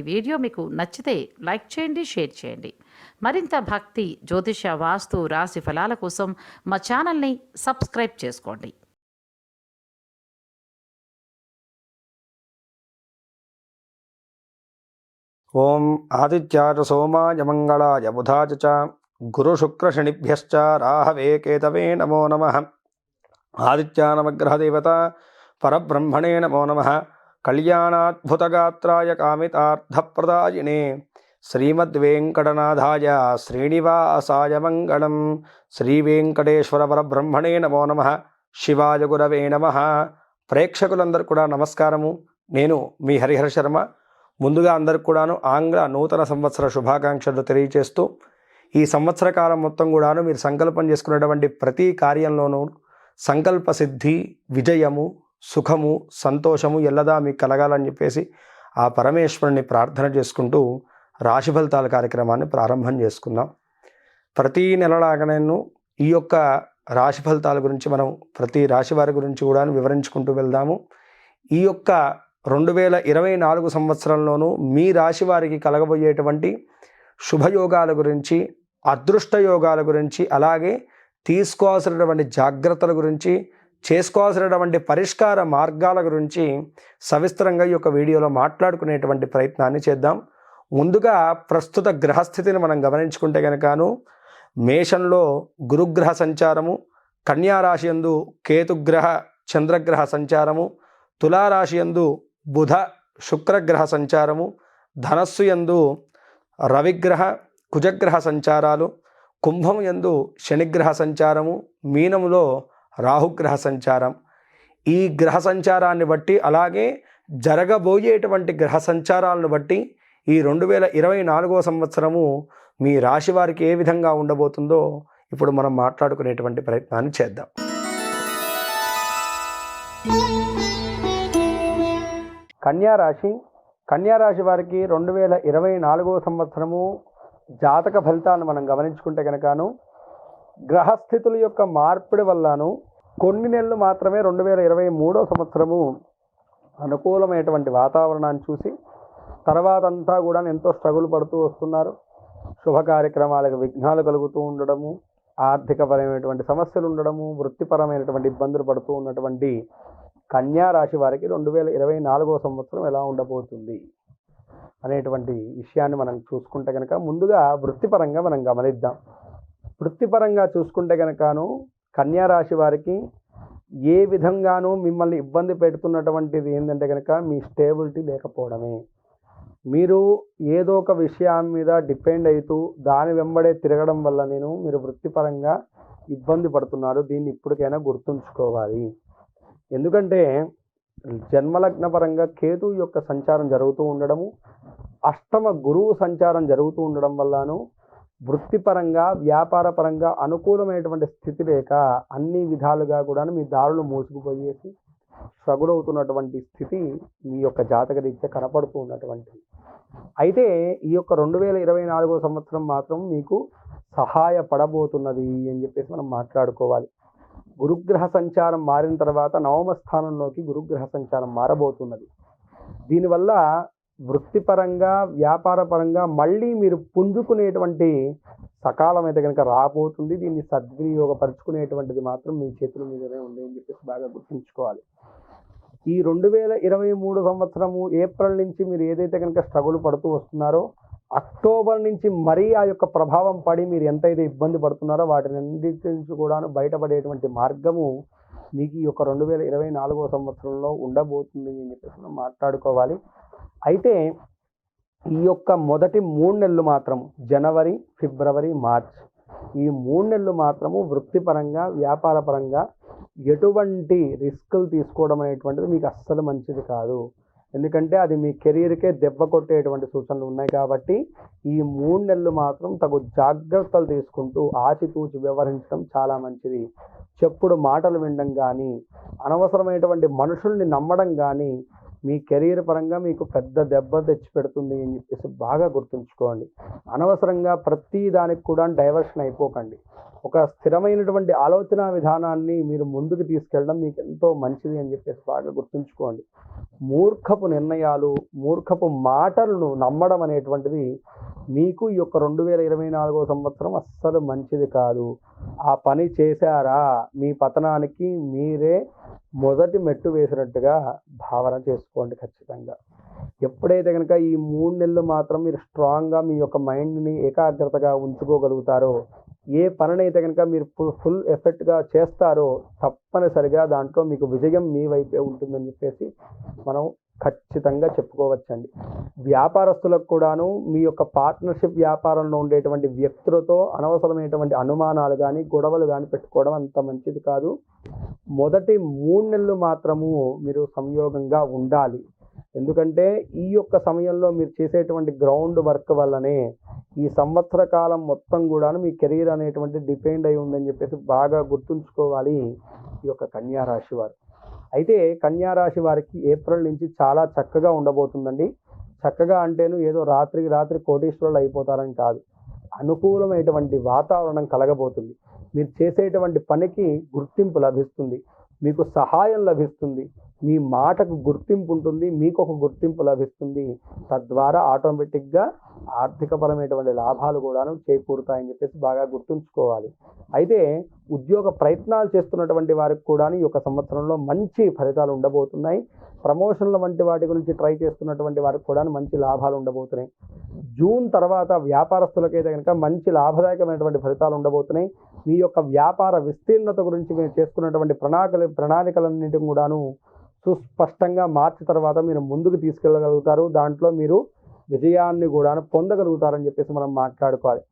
ఈ వీడియో మీకు నచ్చితే లైక్ చేయండి షేర్ చేయండి. మరింత భక్తి జ్యోతిష వాస్తు రాశి ఫలాల కోసం మా ఛానల్ని సబ్స్క్రైబ్ చేసుకోండి. ఓం ఆదిత్యాచ సోమాయ మంగళాయ బుధాయ చ గురుశుక్రశనిభ్యశ్చ రాహవే కేతవే నమో నమ. ఆదిత్యానమగ్రహదేవత పరబ్రహ్మణే నమో నమ. కళ్యాణాద్భుతగాత్రాయ కామితార్థప్రదాయినే శ్రీమద్వేంకటనాథాయ శ్రీనివాసాయ మంగళం. శ్రీవేంకటేశ్వర పరబ్రహ్మణే నమో నమ. శివాయ గురవే నమ. ప్రేక్షకులందరూ కూడా నమస్కారము. నేను మీ హరిహర శర్మ. ముందుగా అందరికి కూడాను ఆంగ్ల నూతన సంవత్సర శుభాకాంక్షలు తెలియజేస్తూ ఈ సంవత్సర కాలం మొత్తం కూడాను మీరు సంకల్పం చేసుకున్నటువంటి ప్రతి కార్యంలోనూ సంకల్ప సిద్ధి విజయము సుఖము సంతోషము ఎల్లదా మీకు కలగాలని చెప్పేసి ఆ పరమేశ్వరుని ప్రార్థన చేసుకుంటూ రాశి ఫలితాల కార్యక్రమాన్ని ప్రారంభం చేసుకుందాం. ప్రతి నెలలాగానేను ఈ యొక్క రాశి ఫలితాల గురించి మనం ప్రతి రాశి వారి గురించి కూడా వివరించుకుంటూ వెళ్దాము. ఈ యొక్క రెండు వేల ఇరవై నాలుగు సంవత్సరంలోనూ మీ రాశి వారికి కలగబోయేటువంటి శుభయోగాల గురించి అదృష్ట యోగాల గురించి అలాగే తీసుకోవాల్సినటువంటి జాగ్రత్తల గురించి చేసుకోవాల్సినటువంటి పరిష్కార మార్గాల గురించి సవిస్తరంగా ఈ యొక్క వీడియోలో మాట్లాడుకునేటువంటి ప్రయత్నాన్ని చేద్దాం. ముందుగా ప్రస్తుత గ్రహస్థితిని మనం గమనించుకుంటే కనుకను మేషంలో గురుగ్రహ సంచారము కన్యారాశి యందు కేతుగ్రహ చంద్రగ్రహ సంచారము తులారాశి యందు బుధ శుక్రగ్రహ సంచారము ధనస్సు యందు రవిగ్రహ కుజగ్రహ సంచారాలు కుంభం యందు శనిగ్రహ సంచారము మీనములో రాహుగ్రహ సంచారం. ఈ గ్రహ సంచారాన్ని బట్టి అలాగే జరగబోయేటువంటి గ్రహ సంచారాలను బట్టి ఈ రెండు వేల ఇరవై నాలుగో సంవత్సరము మీ రాశి వారికి ఏ విధంగా ఉండబోతుందో ఇప్పుడు మనం మాట్లాడుకునేటువంటి ప్రయత్నాన్ని చేద్దాం. కన్యా రాశి. కన్యా రాశి వారికి రెండు వేల ఇరవై నాలుగో సంవత్సరము జాతక ఫలితాలను మనం గమనించుకుంటే కనుకను గ్రహస్థితుల యొక్క మార్పిడి వల్లను కొన్ని నెలలు మాత్రమే రెండు వేల ఇరవై మూడో సంవత్సరము అనుకూలమైనటువంటి వాతావరణాన్ని చూసి తర్వాత అంతా కూడా ఎంతో స్ట్రగుల్ పడుతూ వస్తున్నారు. శుభ కార్యక్రమాలకు విఘ్నాలు కలుగుతూ ఉండడము ఆర్థికపరమైనటువంటి సమస్యలు ఉండడము వృత్తిపరమైనటువంటి ఇబ్బందులు పడుతూ ఉన్నటువంటి కన్యా రాశి వారికి రెండు వేల ఇరవై నాలుగో సంవత్సరం ఎలా ఉండబోతుంది అనేటువంటి విషయాన్ని మనం చూసుకుంటే కనుక ముందుగా వృత్తిపరంగా మనం గమనిద్దాం. వృత్తిపరంగా చూసుకుంటే కనుకను కన్యా రాశి వారికి ఏ విధంగానూ మిమ్మల్ని ఇబ్బంది పెడుతున్నటువంటిది ఏంటంటే కనుక మీ స్టేబిలిటీ లేకపోవడమే. మీరు ఏదో ఒక విషయం మీద డిపెండ్ అవుతూ దాని వెంబడే తిరగడం వల్ల నేను మీరు వృత్తిపరంగా ఇబ్బంది పడుతున్నారు. దీన్ని ఇప్పటికైనా గుర్తుంచుకోవాలి. ఎందుకంటే జన్మలగ్న పరంగా కేతు యొక్క సంచారం జరుగుతూ ఉండడము అష్టమ గురువు సంచారం జరుగుతూ ఉండడం వల్లను వృత్తిపరంగా వ్యాపారపరంగా అనుకూలమైనటువంటి స్థితి లేక అన్ని విధాలుగా కూడా మీ దారులు మూసుకుపోయేసి స్ట్రగుల్ స్థితి మీ యొక్క జాతక రీత్యా కనపడుతూ ఉన్నటువంటిది. అయితే ఈ యొక్క రెండు వేల ఇరవై నాలుగో సంవత్సరం మాత్రం మీకు సహాయపడబోతున్నది అని చెప్పేసి మనం మాట్లాడుకోవాలి. గురుగ్రహ సంచారం మారిన తర్వాత నవమ స్థానంలోకి గురుగ్రహ సంచారం మారబోతున్నది. దీనివల్ల వృత్తిపరంగా వ్యాపారపరంగా మళ్ళీ మీరు పుంజుకునేటువంటి సకాలం అయితే కనుక రాబోతుంది. దీన్ని సద్వినియోగపరుచుకునేటువంటిది మాత్రం మీ చేతుల మీదనే ఉంది అని చెప్పేసి బాగా గుర్తుంచుకోవాలి. ఈ రెండు వేల ఇరవై మూడు సంవత్సరము ఏప్రిల్ నుంచి మీరు ఏదైతే కనుక స్ట్రగుల్ పడుతూ వస్తున్నారో అక్టోబర్ నుంచి మరీ ఆ యొక్క ప్రభావం పడి మీరు ఎంతైతే ఇబ్బంది పడుతున్నారో వాటిని అన్నింటి నుంచి కూడాను బయటపడేటువంటి మార్గము మీకు ఈ యొక్క రెండు వేల ఇరవై నాలుగో సంవత్సరంలో ఉండబోతుంది అని చెప్పేసి మనం మాట్లాడుకోవాలి. అయితే ఈ యొక్క మొదటి మూడు నెలలు మాత్రం జనవరి ఫిబ్రవరి మార్చ్ ఈ మూడు నెలలు మాత్రము వృత్తిపరంగా వ్యాపారపరంగా ఎటువంటి రిస్కులు తీసుకోవడం అనేటువంటిది మీకు అస్సలు మంచిది కాదు. ఎందుకంటే అది మీ కెరీర్కే దెబ్బ కొట్టేటువంటి సూచనలు ఉన్నాయి కాబట్టి ఈ మూడు నెలలు మాత్రం తగు జాగ్రత్తలు తీసుకుంటూ ఆచితూచి వ్యవహరించడం చాలా మంచిది. చెప్పుడు మాటలు వినడం కానీ అనవసరమైనటువంటి మనుషుల్ని నమ్మడం కానీ మీ కెరీర్ పరంగా మీకు పెద్ద దెబ్బ తెచ్చి పెడుతుంది అని చెప్పేసి బాగా గుర్తుంచుకోండి. అనవసరంగా ప్రతి దానికి కూడా డైవర్షన్ అయిపోకండి. ఒక స్థిరమైనటువంటి ఆలోచన విధానాన్ని మీరు ముందుకు తీసుకెళ్ళడం మీకు ఎంతో మంచిది అని చెప్పేసి బాగా గుర్తుంచుకోండి. మూర్ఖపు నిర్ణయాలు మూర్ఖపు మాటలను నమ్మడం అనేటువంటిది మీకు ఈ యొక్క రెండు వేల ఇరవై నాలుగో సంవత్సరం అస్సలు మంచిది కాదు. ఆ పని చేశారా? మీ పతనానికి మీరే మొదటి మెట్టు వేసినట్టుగా భావన చేసుకోండి ఖచ్చితంగా. ఎప్పుడైతే కనుక ఈ మూడు నెలలు మాత్రం మీరు స్ట్రాంగ్గా మీ యొక్క మైండ్ని ఏకాగ్రతగా ఉంచుకోగలుగుతారో ఏ పనినైతే కనుక మీరు ఫుల్ ఎఫెక్ట్గా చేస్తారో తప్పనిసరిగా దాంట్లో మీకు విజయం మీ వైపే ఉంటుందని చెప్పేసి మనం ఖచ్చితంగా చెప్పుకోవచ్చండి. వ్యాపారస్తులకు కూడాను మీ యొక్క పార్ట్నర్షిప్ వ్యాపారంలో ఉండేటువంటి వ్యక్తులతో అనవసరమైనటువంటి అనుమానాలు కానీ గొడవలు కానీ పెట్టుకోవడం అంత మంచిది కాదు. మొదటి మూడు నెలలు మాత్రము మీరు సంయోగంగా ఉండాలి. ఎందుకంటే ఈ యొక్క సమయంలో మీరు చేసేటువంటి గ్రౌండ్ వర్క్ వల్లనే ఈ సంవత్సర కాలం మొత్తం కూడా మీ కెరీర్ అనేటువంటి డిపెండ్ అయి ఉందని చెప్పేసి బాగా గుర్తుంచుకోవాలి ఈ యొక్క కన్యారాశి వారు. అయితే కన్యా రాశి వారికి ఏప్రిల్ నుంచి చాలా చక్కగా ఉండబోతుందండి. చక్కగా అంటేను ఏదో రాత్రికి రాత్రి కోటీశ్వరులు అయిపోతారని కాదు. అనుకూలమైనటువంటి వాతావరణం కలగబోతుంది. మీరు చేసేటువంటి పనికి గుర్తింపు లభిస్తుంది. మీకు సహాయం లభిస్తుంది. మీ మాటకు గుర్తింపు ఉంటుంది మీకు ఒక గుర్తింపు లభిస్తుంది. తద్వారా ఆటోమేటిక్గా ఆర్థికపరమైనటువంటి లాభాలు కూడాను చేకూరుతాయని చెప్పేసి బాగా గుర్తుంచుకోవాలి. అయితే ఉద్యోగ ప్రయత్నాలు చేస్తున్నటువంటి వారికి కూడా ఈ యొక్క సంవత్సరంలో మంచి ఫలితాలు ఉండబోతున్నాయి. ప్రమోషన్ల వంటి వాటి గురించి ట్రై చేస్తున్నటువంటి వారికి కూడా మంచి లాభాలు ఉండబోతున్నాయి. జూన్ తర్వాత వ్యాపారస్తులకైతే కనుక మంచి లాభదాయకమైనటువంటి ఫలితాలు ఉండబోతున్నాయి. మీ యొక్క వ్యాపార విస్తీర్ణత గురించి మీరు చేసుకున్నటువంటి ప్రణాళికలు ప్రణాళికలన్నింటిని కూడాను సుస్పష్టంగా మార్చి తర్వాత మీరు ముందుకు తీసుకెళ్ళగలుగుతారు. దాంట్లో మీరు విజయాన్ని కూడా పొందగలుగుతారని చెప్పేసి మనం మాట్లాడుకోవాలి.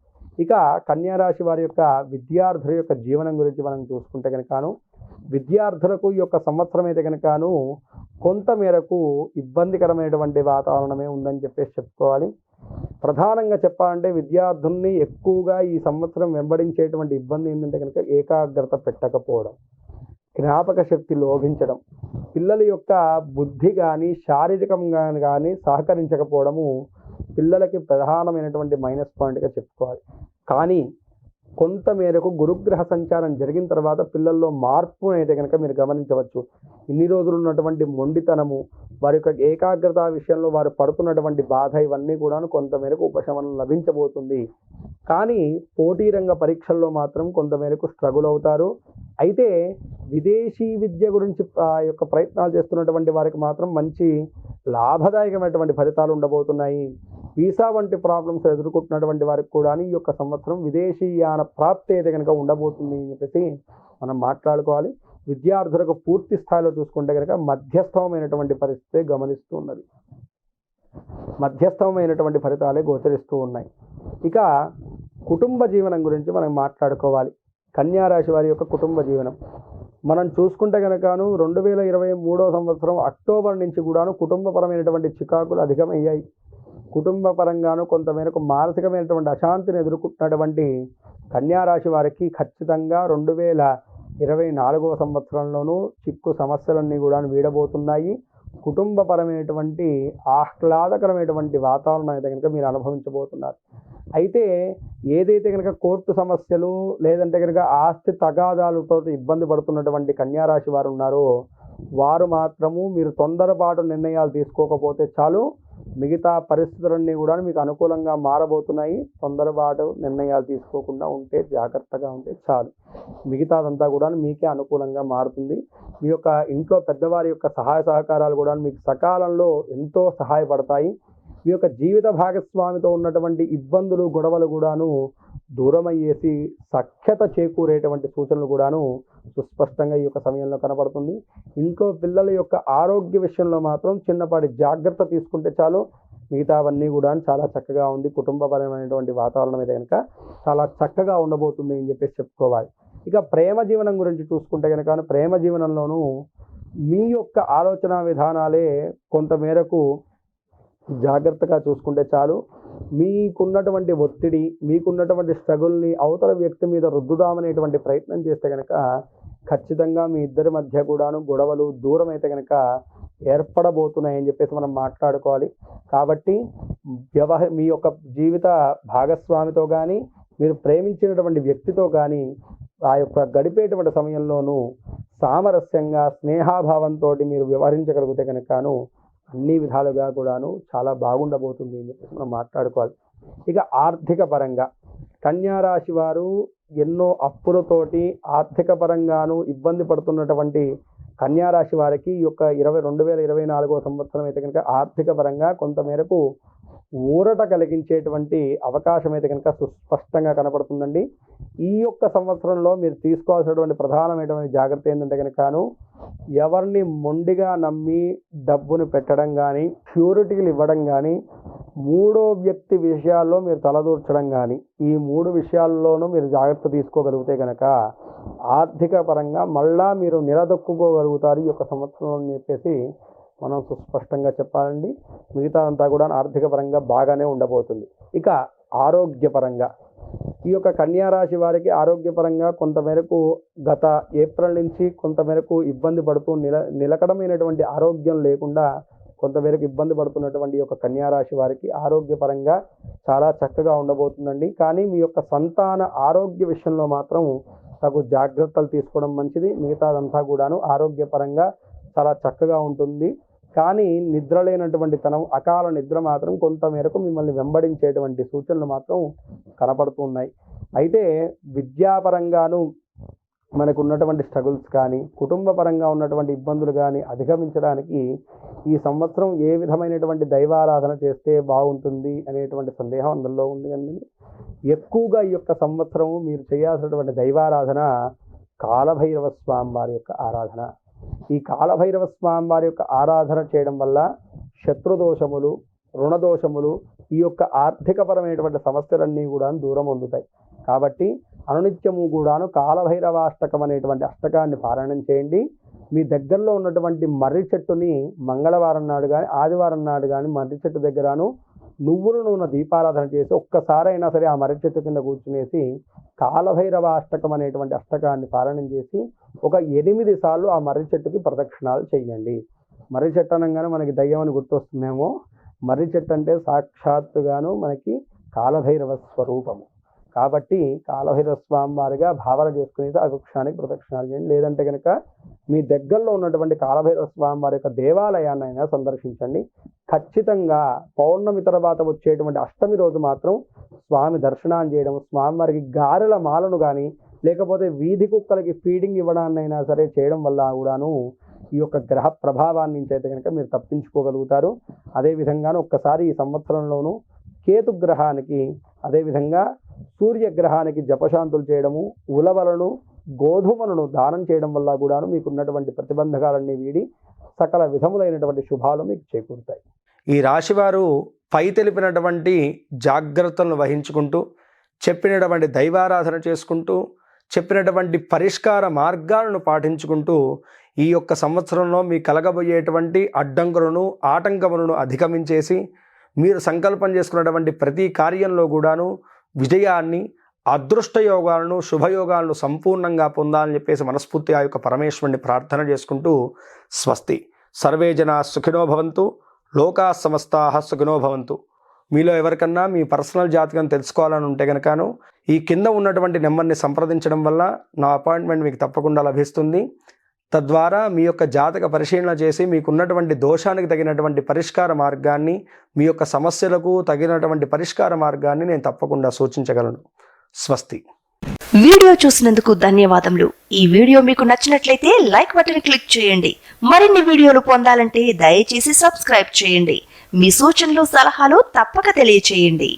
ఇక కన్యారాశి వారి యొక్క విద్యార్థుల యొక్క జీవనం గురించి మనం చూసుకుంటే కనుకను విద్యార్థులకు ఈ యొక్క సంవత్సరం అయితే కనుకను కొంత మేరకు ఇబ్బందికరమైనటువంటి వాతావరణమే ఉందని చెప్పేసి చెప్పుకోవాలి. ప్రధానంగా చెప్పాలంటే విద్యార్థుల్ని ఎక్కువగా ఈ సంవత్సరం వెంబడించేటువంటి ఇబ్బంది ఏంటంటే కనుక ఏకాగ్రత పెట్టకపోవడం. జ్ఞాపక శక్తి లోభించడం. పిల్లల యొక్క బుద్ధి కానీ శారీరకంగా కానీ సహకరించకపోవడము పిల్లలకి ప్రధానమైనటువంటి మైనస్ పాయింట్గా చెప్పుకోవాలి. కానీ కొంతమేరకు గురుగ్రహ సంచారం జరిగిన తర్వాత పిల్లల్లో మార్పు అయితే కనుక మీరు గమనించవచ్చు. ఇన్ని రోజులు ఉన్నటువంటి మొండితనము వారి యొక్క ఏకాగ్రత విషయంలో వారు పడుతున్నటువంటి బాధ ఇవన్నీ కూడా కొంతమేరకు ఉపశమనం లభించబోతుంది. కానీ పోటీ రంగ పరీక్షల్లో మాత్రం కొంతమేరకు స్ట్రగుల్ అవుతారు. అయితే విదేశీ విద్య గురించి ఆ యొక్క ప్రయత్నాలు చేస్తున్నటువంటి వారికి మాత్రం మంచి లాభదాయకమైనటువంటి ఫలితాలు ఉండబోతున్నాయి. వీసా వంటి ప్రాబ్లమ్స్ ఎదుర్కొంటున్నటువంటి వారికి కూడా ఈ యొక్క సంవత్సరం విదేశీయాన ప్రాప్తి అయితే కనుక ఉండబోతుంది అని చెప్పేసి మనం మాట్లాడుకోవాలి. విద్యార్థులకు పూర్తి స్థాయిలో చూసుకుంటే కనుక మధ్యస్థమైనటువంటి పరిస్థితి గమనిస్తూ ఉన్నది. మధ్యస్థమైనటువంటి ఫలితాలే గోచరిస్తూ ఉన్నాయి. ఇక కుటుంబ జీవనం గురించి మనం మాట్లాడుకోవాలి. కన్యా రాశి వారి యొక్క కుటుంబ జీవనం. మనం చూసుకుంటే కనుకను రెండు వేల ఇరవై మూడో సంవత్సరం అక్టోబర్ నుంచి కూడాను కుటుంబపరమైనటువంటి చికాకులు అధికమయ్యాయి. కుటుంబ పరంగాను కొంతమేరకు మానసికమైనటువంటి అశాంతిని ఎదుర్కొంటున్నటువంటి కన్యా రాశి వారికి ఖచ్చితంగా రెండు వేల ఇరవై నాలుగవ సంవత్సరంలోనూ చిక్కు సమస్యలన్నీ కూడా వీడబోతున్నాయి. కుటుంబపరమైనటువంటి ఆహ్లాదకరమైనటువంటి వాతావరణం అయితే కనుక మీరు అనుభవించబోతున్నారు. అయితే ఏదైతే కనుక కోర్టు సమస్యలు లేదంటే కనుక ఆస్తి తగాదాలతో ఇబ్బంది పడుతున్నటువంటి కన్యారాశి వారు ఉన్నారో వారు మాత్రము మీరు తొందరపాటు నిర్ణయాలు తీసుకోకపోతే చాలు మిగతా పరిస్థితులన్నీ కూడా మీకు అనుకూలంగా మారబోతున్నాయి. తొందరపాటు నిర్ణయాలు తీసుకోకుండా ఉంటే జాగ్రత్తగా ఉంటే చాలు. మిగతాదంతా కూడా మీకే అనుకూలంగా మారుతుంది. మీ యొక్క ఇంట్లో పెద్దవారి యొక్క సహాయ సహకారాలు కూడా మీకు సకాలంలో ఎంతో సహాయపడతాయి. మీ యొక్క జీవిత భాగస్వామితో ఉన్నటువంటి ఇబ్బందులు గొడవలు కూడాను దూరం అయ్యేసి సఖ్యత చేకూరేటువంటి సూచనలు కూడాను సుస్పష్టంగా ఈ యొక్క సమయంలో కనబడుతుంది. ఇంకో పిల్లల యొక్క ఆరోగ్య విషయంలో మాత్రం చిన్నపాటి జాగ్రత్త తీసుకుంటే చాలు. మిగతావన్నీ కూడా చాలా చక్కగా ఉంది. కుటుంబపరమైనటువంటి వాతావరణం అయితే కనుక చాలా చక్కగా ఉండబోతుంది అని చెప్పేసి చెప్పుకోవాలి. ఇక ప్రేమ జీవనం గురించి చూసుకుంటే కనుక ప్రేమ జీవనంలోనూ మీ యొక్క ఆలోచన విధానాలే కొంతమేరకు జాగ్రత్తగా చూసుకుంటే చాలు. మీకున్నటువంటి ఒత్తిడి మీకున్నటువంటి స్ట్రగుల్ని అవతల వ్యక్తి మీద రుద్దుదామనేటువంటి ప్రయత్నం చేస్తే కనుక ఖచ్చితంగా మీ ఇద్దరి మధ్య కూడాను గొడవలు దూరం అయితే కనుక ఏర్పడబోతున్నాయని చెప్పేసి మనం మాట్లాడుకోవాలి. కాబట్టి వ్యవహ మీ యొక్క జీవిత భాగస్వామితో కానీ మీరు ప్రేమించినటువంటి వ్యక్తితో కానీ ఆ యొక్క గడిపేటువంటి సమయంలోనూ సామరస్యంగా స్నేహాభావంతో మీరు వ్యవహరించగలిగితే కనుకను అన్ని విధాలుగా కూడాను చాలా బాగుండబోతుంది అని చెప్పేసి మనం మాట్లాడుకోవాలి. ఇక ఆర్థిక పరంగా కన్యారాశి వారు ఎన్నో అప్పులతోటి ఆర్థిక పరంగాను ఇబ్బంది పడుతున్నటువంటి కన్యారాశి వారికి ఈ యొక్క ఇరవై రెండు వేల ఇరవై నాలుగో సంవత్సరం అయితే కనుక ఆర్థిక పరంగా కొంతమేరకు ఊరట కలిగించేటువంటి అవకాశం అయితే కనుక సుస్పష్టంగా కనపడుతుందండి. ఈ యొక్క సంవత్సరంలో మీరు తీసుకోవాల్సినటువంటి ప్రధానమైనటువంటి జాగ్రత్త ఏంటంటే కనుకను ఎవరిని మొండిగా నమ్మి డబ్బును పెట్టడం కానీ ప్యూరిటీలు ఇవ్వడం కానీ మూడో వ్యక్తి విషయాల్లో మీరు తలదూర్చడం కానీ ఈ మూడు విషయాల్లోనూ మీరు జాగ్రత్త తీసుకోగలిగితే కనుక ఆర్థిక పరంగా మళ్ళా మీరు నిలదొక్కుకోగలుగుతారు ఈ యొక్క సంవత్సరం అని చెప్పేసి మనం సుస్పష్టంగా చెప్పాలండి. మిగతా అంతా కూడా ఆర్థిక పరంగా బాగానే ఉండబోతుంది. ఇక ఆరోగ్యపరంగా. ఈ యొక్క కన్యా రాశి వారికి ఆరోగ్యపరంగా కొంతమేరకు గత ఏప్రిల్ నుంచి కొంతమేరకు ఇబ్బంది పడుతూ నిల నిలకడమైనటువంటి ఆరోగ్యం లేకుండా కొంతమేరకు ఇబ్బంది పడుతున్నటువంటి ఈ యొక్క కన్యారాశి వారికి ఆరోగ్యపరంగా చాలా చక్కగా ఉండబోతుందండి. కానీ మీ యొక్క సంతాన ఆరోగ్య విషయంలో మాత్రం తగు జాగ్రత్తలు తీసుకోవడం మంచిది. మిగతాదంతా కూడాను ఆరోగ్యపరంగా చాలా చక్కగా ఉంటుంది. కానీ నిద్ర లేనటువంటి తనం అకాల నిద్ర మాత్రం కొంతమేరకు మిమ్మల్ని వెంబడించేటువంటి సూచనలు మాత్రం కనపడుతున్నాయి. అయితే విద్యాపరంగాను మనకు ఉన్నటువంటి స్ట్రగుల్స్ కానీ కుటుంబ పరంగా ఉన్నటువంటి ఇబ్బందులు కానీ అధిగమించడానికి ఈ సంవత్సరం ఏ విధమైనటువంటి దైవారాధన చేస్తే బాగుంటుంది అనేటువంటి సందేహం అందులో ఉంది అండి. ఎక్కువగా ఈ యొక్క సంవత్సరం మీరు చేయాల్సినటువంటి దైవారాధన కాలభైరవ స్వామి వారి యొక్క ఆరాధన. ఈ కాలభైరవ స్వామి వారి యొక్క ఆరాధన చేయడం వల్ల శత్రుదోషములు రుణదోషములు ఈ యొక్క ఆర్థికపరమైనటువంటి సమస్యలన్నీ కూడా దూరం అందుతాయి కాబట్టి అనునిత్యము కూడాను కాలభైరవాష్టకం అనేటువంటి అష్టకాన్ని పారాయణం చేయండి. మీ దగ్గరలో ఉన్నటువంటి మర్రి చెట్టుని మంగళవారం నాడు కానీ ఆదివారం నాడు కానీ మర్రి చెట్టు దగ్గరను నువ్వులు నూనె దీపారాధన చేసి ఒక్కసారైనా సరే ఆ మర్రి చెట్టు కింద కూర్చునేసి కాలభైరవ అష్టకం అనేటువంటి అష్టకాన్ని పాలనం చేసి ఒక ఎనిమిది సార్లు ఆ మర్రి చెట్టుకి ప్రదక్షిణాలు చేయండి. మర్రి చెట్టు అనగానే మనకి దయ్యం అని గుర్తొస్తుందేమో. మర్రి చెట్టు అంటే సాక్షాత్తుగాను మనకి కాలభైరవ స్వరూపము. కాబట్టి కాలభైరవ స్వామి వారిగా భావన చేసుకునేది ఆ వృక్షానికి ప్రదక్షిణాలు చేయండి. లేదంటే కనుక మీ దగ్గరలో ఉన్నటువంటి కాలభైరవ స్వామి వారి యొక్క దేవాలయాన్ని అయినా సందర్శించండి. ఖచ్చితంగా పౌర్ణమి తర్వాత వచ్చేటువంటి అష్టమి రోజు మాత్రం స్వామి దర్శనం చేయడం స్వామి వారికి గారెల మాలను కానీ లేకపోతే వీధి కుక్కలకి ఫీడింగ్ ఇవ్వడాన్నైనా సరే చేయడం వల్ల కూడాను ఈ యొక్క గ్రహ ప్రభావాన్ని నుంచి అయితే కనుక మీరు తప్పించుకోగలుగుతారు. అదేవిధంగాను ఒక్కసారి ఈ సంవత్సరంలోనూ కేతు గ్రహానికి అదేవిధంగా సూర్యగ్రహానికి జపశాంతులు చేయడము ఉలవలను గోధుమలను దానం చేయడం వల్ల కూడాను మీకు ఉన్నటువంటి ప్రతిబంధకాలన్నీ వీడి సకల విధములైనటువంటి శుభాలు మీకు చేకూరుతాయి. ఈ రాశివారు పై తెలిపినటువంటి జాగ్రత్తలను వహించుకుంటూ చెప్పినటువంటి దైవారాధన చేసుకుంటూ చెప్పినటువంటి పరిష్కార మార్గాలను పాటించుకుంటూ ఈ యొక్క సంవత్సరంలో మీ కలగబోయేటువంటి అడ్డంకులను ఆటంకములను అధిగమించేసి మీరు సంకల్పం చేసుకున్నటువంటి ప్రతి కార్యంలో కూడాను విజయాన్ని అదృష్టయోగాలను శుభయోగాలను సంపూర్ణంగా పొందాలని చెప్పేసి మనస్ఫూర్తి ఆ యొక్క పరమేశ్వరుని ప్రార్థన చేసుకుంటూ స్వస్తి. సర్వే జనా సుఖినో భవంతు లోకా సమస్తా సుఖినో భవంతు. మీలో ఎవరికన్నా మీ పర్సనల్ జాతకం తెలుసుకోవాలని ఉంటే కనుకను ఈ కింద ఉన్నటువంటి నెంబర్ని సంప్రదించడం వల్ల నా అపాయింట్మెంట్ మీకు తప్పకుండా లభిస్తుంది. తద్వారా మీ యొక్క జాతక పరిశీలన చేసి మీకున్నటువంటి దోషానికి తగినటువంటి పరిష్కార మార్గాన్ని మీ యొక్క సమస్యలకు తగినటువంటి పరిష్కార మార్గాన్ని నేను తప్పకుండా సూచించగలను. స్వస్తి. వీడియో చూసినందుకు ధన్యవాదములు. ఈ వీడియో మీకు నచ్చినట్లయితే లైక్ బటన్ క్లిక్ చేయండి. మరిన్ని వీడియోలు పొందాలంటే దయచేసి సబ్స్క్రైబ్ చేయండి. మీ సూచనలు సలహాలు తప్పక తెలియచేయండి.